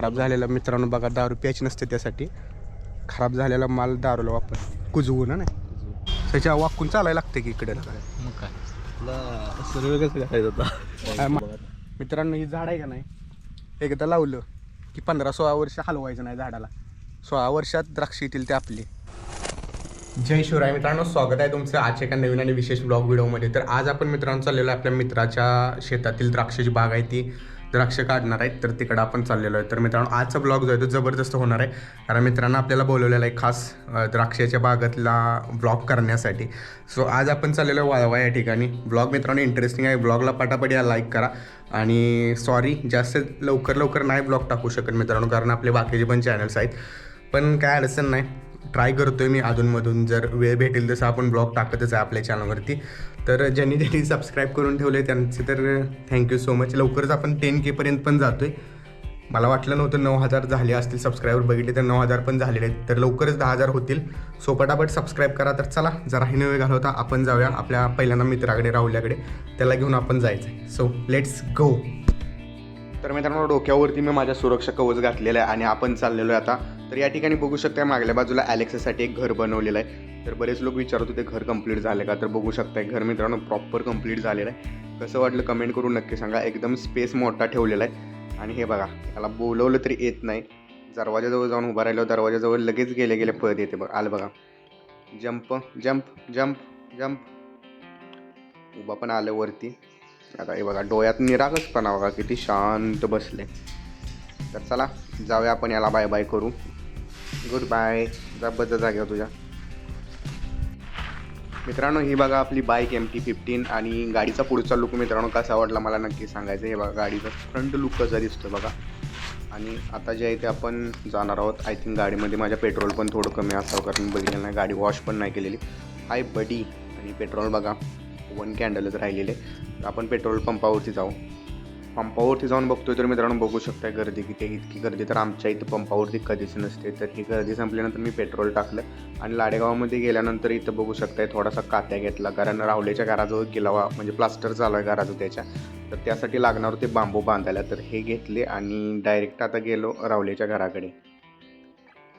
खराब झालेला मित्रांनो बघा दारू प्यायची नसते त्यासाठी. खराब झालेला माल दारूला वापर. कुजवू ना नाही त्याच्या वाकून चालायला लागते की इकडे. मग काय? सर्व कसं होता मित्रांनो ही झाड आहे का नाही? एकदा लावलं की पंधरा सोळा वर्ष हलवायचं नाही झाडाला. सोळा वर्षात द्राक्ष येतील ते आपली. जय शिवराय मित्रांनो स्वागत आहे तुमचं आजच्या एका नवीन आणि विशेष ब्लॉग व्हिडिओमध्ये. तर आज आपण मित्रांनो चाललेलो आहे आपल्या मित्राच्या शेतातील द्राक्षाची बाग आहे ती. द्राक्ष काढणार आहेत तर तिकडं आपण चाललेलो आहे. तर मित्रांनो आजचा ब्लॉग जो आहे तो जबरदस्त होणार आहे. कारण मित्रांनो आपल्याला बोलवलेला आहे खास द्राक्षाच्या बागातला ब्लॉग करण्यासाठी. सो आज आपण चाललेलो आहे वाळवा या ठिकाणी. ब्लॉग मित्रांनो इंटरेस्टिंग आहे. ब्लॉगला पटापट या लाईक करा. आणि सॉरी जास्त लवकर लवकर नाही ब्लॉग टाकू शकत मित्रांनो कारण आपले बाकीचे पण चॅनल्स आहेत. पण काय अडचण नाही. ट्राय करतोय मी अधूनमधून. जर वेळ भेटेल तसं आपण ब्लॉग टाकतच आहे आपल्या चॅनलवरती तर ज्यांनी ज्यांनी सबस्क्राईब करून ठेवले त्यांचे तर थँक्यू सो मच लवकरच आपण टेन केपर्यंत पण जातोय. मला वाटलं नव्हतं नऊ हजार झाले असतील सबस्क्रायबर बघितले तर नऊ हजार पण झालेले आहेत. तर लवकरच दहा हजार होतील. सो पटापट सबस्क्राईब करा तर चला जरा हे वेळ घालवता आपण जाऊया आपल्या पहिल्यांदा मित्राकडे राहुल्याकडे. त्याला घेऊन आपण जायचं आहे सो लेट्स गो तर मित्रांनो डोक्यावरती मी माझ्या सुरक्षा कवच घातलेलं आहे आणि आपण चाललेलो आहे आता. तर या ठिकाणी बघू शकता मागल्या बाजूला ॲलेक्सासाठी एक घर बनवलेलं आहे. तर बरेच लोक विचारत होते घर कंप्लीट झालं का? तर बघू शकताय घर मित्रांनो प्रॉपर कंप्लीट झालेलं आहे. कसं वाटलं कमेंट करून नक्की सांगा. एकदम स्पेस मोठा ठेवलेला आहे. आणि हे बघा त्याला बोलवलं तरी येत नाही. दरवाजाजवळ जाऊन उभा राहिलो दरवाजाजवळ लगेच गेले गेले पळत येते बघ. आलं बघा. जम्प जम्प जम्प जम्प उभा पण आलं वरती. आता हे बघा डोळ्यात निरागसपणा बघा किती शांत बसले. तर चला जाऊया आपण याला बाय बाय करू. गुड बाय जा बद्द जाग्या तुझ्या. मित्रांनो ही बघा आपली बाईक एम टी फिफ्टीन आणि गाडीचा पुढचा लुक मित्रांनो कसा आवडला मला नक्की सांगायचं. हे बघा गाडीचा फ्रंट लुक कसा दिसतो बघा. आणि आता जे आहे ते आपण जाणार आहोत आय थिंक गाडीमध्ये माझ्या पेट्रोल पण थोडं कमी असावं कारण बघितलं नाही गाडी वॉश पण नाही केलेली. हाय बडी आणि पेट्रोल बघा. वन कॅन्डलच राहिलेले. आपण पेट्रोल पंपावरती जाऊ. पंपावरती जाऊन बघतोय तर मित्रांनो बघू शकताय गर्दी किती इतकी गर्दी तर आमच्या इथं पंपावरती कधीच नसते. तर ही गर्दी संपल्यानंतर मी पेट्रोल टाकलं आणि लाडेगावामध्ये गेल्यानंतर इथं बघू शकताय थोडासा कात्या घेतला. कारण राहुलेच्या घराजवळ गिलावा म्हणजे प्लास्टर चालू आहे घराचं त्याच्या. तर त्यासाठी लागणार होते बांबू बांधायला. तर हे घेतले आणि डायरेक्ट आता गेलो राहुलेच्या घराकडे.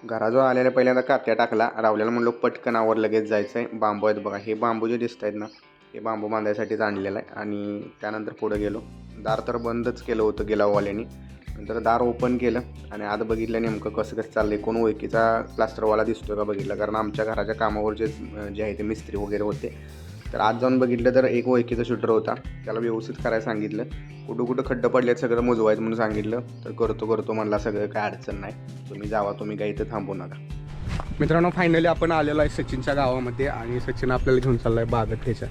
घराजवळ आलेल्या पहिल्यांदा कात्या टाकला. रावल्याला म्हणलो पटकन आवर लगेच जायचं आहे बांबू आहेत बघा. हे बांबू जे दिसत आहेत ना हे बांबू बांधायसाठीच आणलेलं आहे. आणि त्यानंतर पुढं गेलो. दार तर बंदच केलं होतं गेलावाल्यानी. नंतर दार ओपन केलं आणि आत बघितलं नेमकं कसं कसं चाललं आहे कोण ओळखीचा प्लास्टरवाला दिसतो का बघितलं? कारण आमच्या घराच्या कामावर जे जे आहे ते मिस्त्री वगैरे होते. तर आज जाऊन बघितलं तर एक ओळखीचा शूटर होता. त्याला व्यवस्थित करायला सांगितलं. कुठं कुठं खड्डं पडले सगळं मोजवायचं म्हणून सांगितलं. तर करतो करतो म्हणला सगळं काय अडचण नाही. तुम्ही जावा तुम्ही काही इथं थांबू नका. मित्रांनो फायनली आपण आलेलो आहे सचिनच्या गावामध्ये आणि सचिन आपल्याला घेऊन चाललाय बागत त्याच्या.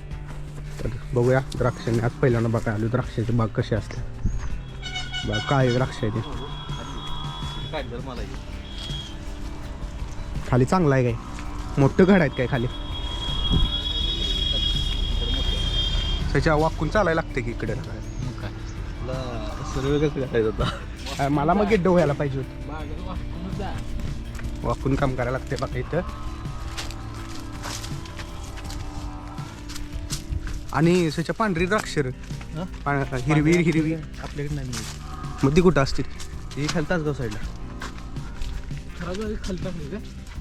तर बघूया. द्राक्षांनी आज पहिल्यांदा बघा आलो. द्राक्षाची बाग कशी असते बाग काय द्राक्ष आहे ते खाली चांगलं आहे काय? मोठं घड आहेत काय खाली? त्याच्या वाकून चालायला लागते की इकडे. कसं करायचं मला मग गिड्ड व्हायला पाहिजे होतं. वाकून काम करायला लागते बघा इथं. आणि त्याच्या पांढरी द्राक्ष रे. हा? पा- हिरवी हिरवी. आपल्याकडे नाही मिळत. मग ती कुठं असतील? हे खालताच गाव साईडला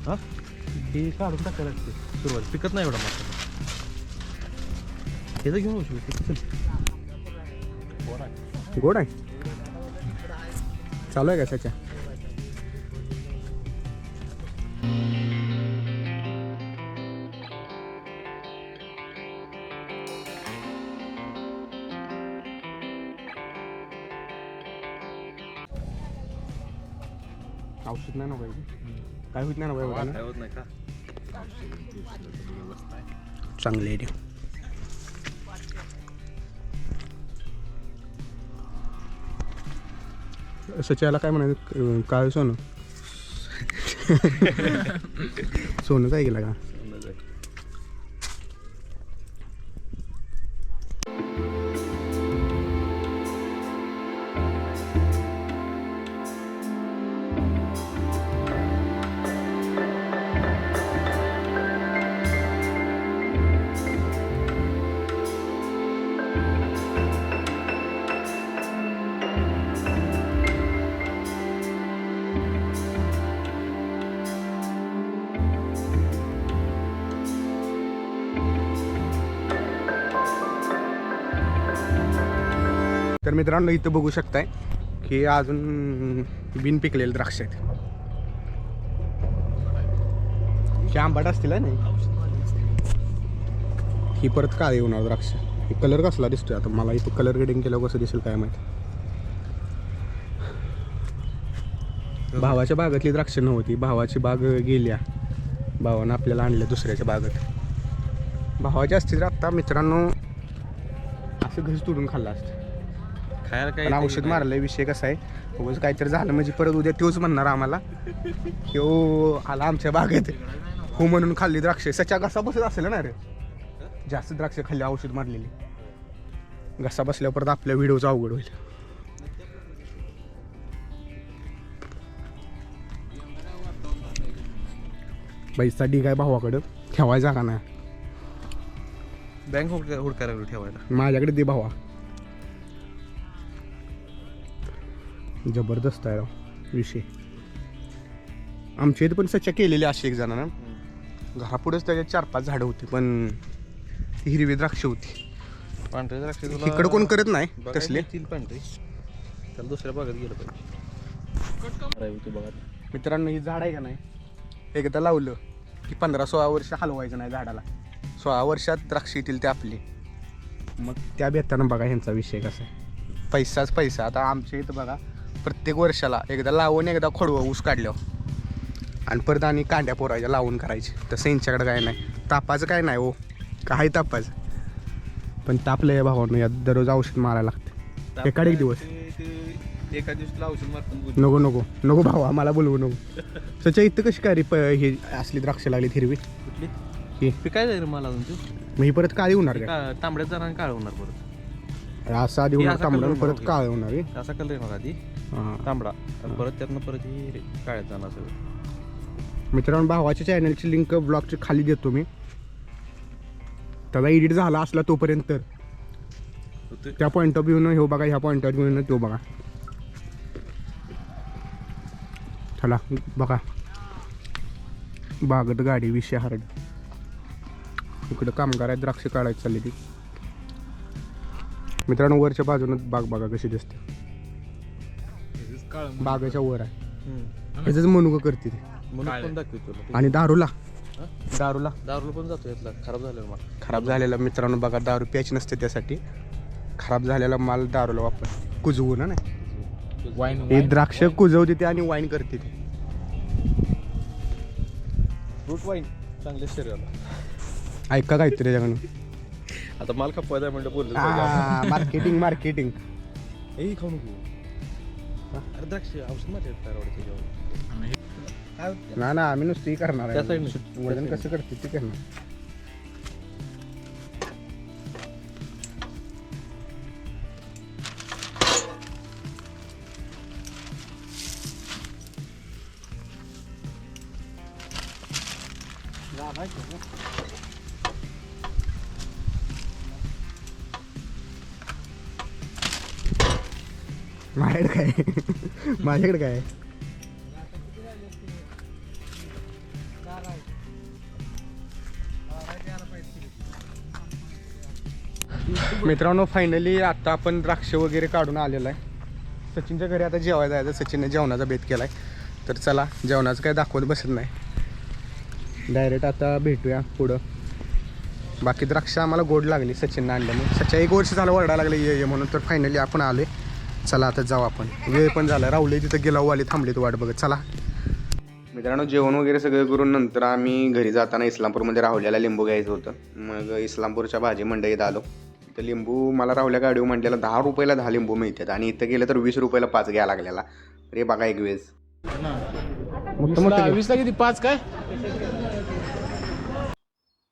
हा हे? काढून टाकायला लागते. सुरुवात. पिकत नाही एवढा मात्र हे तर घेऊन येऊ शकतो. गोड आहे? चालू आहे का त्याच्या? औषध नाही ना पाहिजे काय होत नाही ना पाहिजे होत नाही का? चांगली आहे सच्याला काय म्हणायचं? काळ सोनं. सोनं काय गेलं का तर मित्रांनो इथं बघू शकताय की अजून बिन पिकलेले द्राक्ष आहेत. हे आंबाट असतील नाही ही परत काळी होणार द्राक्ष. हे कलर कसला दिसतोय आता? मला इथं कलर ग्रेडिंग केल्यावर कसं दिसेल काय माहिती? भावाच्या बागातली द्राक्ष नव्हती. भावाची बाग गेल्या. भावानं आपल्याला आणल्या दुसऱ्याच्या बागात. भावाच्या असतील तर आत्ता मित्रांनो असं घरी तोडून खाल्लं असतं. खायला पण औषध मारलंय विषय कसा आहे? उगाच काहीतरी झालं म्हणजे परत उद्या तोच म्हणणार आम्हाला. की ओ आला आमच्या बागेत. हो म्हणून खाल्ली द्राक्ष. सच्या घसा बसत असेल ना रे? जास्त द्राक्ष खाल्ली औषध मारलेली. घसा बसल्यावर परत आपल्या व्हिडिओचा अवघड होईल. पैसा डी काय भावाकडं. ठेवायचा का नाही? बँक हुडका हुडकायला ठेवायला. माझ्याकडे दे भावा. जबरदस्त आहे राव विषय. आमच्या इथे पण सच्चा केलेली अशी एक जणांना. घरापुढेच त्याच्या चार पाच झाडं होती पण ती हिरवी द्राक्ष होती. पांढरे द्राक्ष इकडं कोण करत नाही तसले येतील पांढरे. त्याला दुसऱ्या भागात गेलं पाहिजे. बघा मित्रांनो ही झाड आहे का नाही? एकदा लावलं की पंधरा सोळा वर्ष हलवायचं नाही झाडाला. सोळा वर्षात द्राक्ष येतील ते आपली. मग त्या बेतानं बघा ह्यांचा विषय कसा आहे. पैसाच पैसा. आता आमच्या इथं बघा प्रत्येक वर्षाला एकदा लावून एकदा खोडवं ऊस काढल्यावर. आणि परत आणि कांड्या पोरायच्या लावून करायचे. तसं यांच्याकडे काय नाही. तापाचं काय नाही हो. काय तापाचं. पण तापलं या भावानं. यात दररोज औषध मारायला लागते. एकाड एक दिवस. एका दिवशी औषध नको नको. नको भावा. मला बोलवू नको. सच्या इथं कशी काय रे प हे असली द्राक्ष लागली हिरवी? कुठली? ही. पिकाय जाईल मला अजून तू? मग ही परत काळी होणार का? तांबड्यात जाणार काळ होणार परत. असं आधी होणार असा तांबडा कलर परत होणार काळ होणार. असा कलर मला आधी. हा. तांबडा आणि परत त्यातनं परत ही काळ्यात जाणार सगळं. मित्रांनो भावाच्या चॅनलची लिंक ब्लॉगची खाली देतो मी. त्याला एडिट झाला असला तोपर्यंत तर. त्या पॉईंट ऑफ व्ह्यूनं ह्यो बघा ह्या पॉईंट ऑफ व्ह्यूनं तो बघा. चला बघा. बागत गाडी विषय हार्ड इकडं कामगार आहेत द्राक्ष काढायची चालली ती मित्रांनो वरच्या बाजूनं बाग बघा कशी दिसते. बागाच्या वर आहे. ह्याच मनुक करते ती. म्हणून पण दाखवतो तुला. आणि दारूला. हा? दारूला. दारूला पण जातो यातला. खराब झालेला मला. खराब झालेला मित्रांनो बघा दारू प्यायची नसते त्यासाठी. खराब झालेला माल दारूला वापर. कुजवू ना नाही? वाईन हे द्राक्ष कुजवते ते आणि वाईन करते ते. फ्रूट वाईन चांगले शरीराला. ऐका काहीतरी त्याच्याकडून. आता माल खपवायचा म्हणलं बोललं मार्केटिंग मार्केटिंग. ए खाऊ नको. द्राक्ष औषध मारते त्याच्यावर ना ना आम्ही नुसती करणार त्या आहे साईडनं. वजन कसं करते ते करणार माझ्याकडे काय? माझ्याकडे काय? मित्रांनो फायनली आता आपण द्राक्ष वगैरे काढून आलेलो आहे. सचिनच्या घरी आता जेवायला जायचं. सचिनने जेवणाचा भेद केला आहे तर चला जेवणाचं काय दाखवत बसत नाही. डायरेक्ट आता भेटूया पुढं. बाकी द्राक्ष आम्हाला गोड लागली सचिननं आणल्यामुळे. सच्या एक वर्ष झालं वरडा लागले ये ये म्हणून तर फायनली आपण आलोय. चला आता जाऊ आपण. वेळ पण झाला. राहुले तिथं गेला वाले थांबले वाट बघत. चला. मित्रांनो जेवण वगैरे सगळं करून नंतर आम्ही घरी जाताना इस्लामपूरमध्ये राहुल्याला लिंबू घ्यायचं होतं. मग इस्लामपूरच्या भाजी मंडईत आलो. तर लिंबू मला राहुल्या गाडीवर म्हटलेला दहा रुपयाला दहा लिंबू मिळतात आणि इथं गेलं तर वीस रुपयाला पाच घ्या लागलेला. रे बघा एक वेळेस. वीसला किती? पाच काय?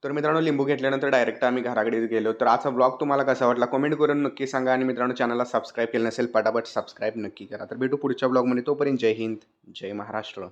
तर मित्रांनो लिंबू घेतल्यानंतर डायरेक्ट आम्ही घराकडे गेलो. तर आजचा ब्लॉग तुम्हाला कसा वाटला कमेंट करून नक्की सांगा आणि मित्रांनो चॅनलला सबस्क्राईब केलं नसेल पटापट सबस्क्राईब नक्की करा. तर भेटू पुढच्या ब्लॉगमध्ये तोपर्यंत जय हिंद जय महाराष्ट्र.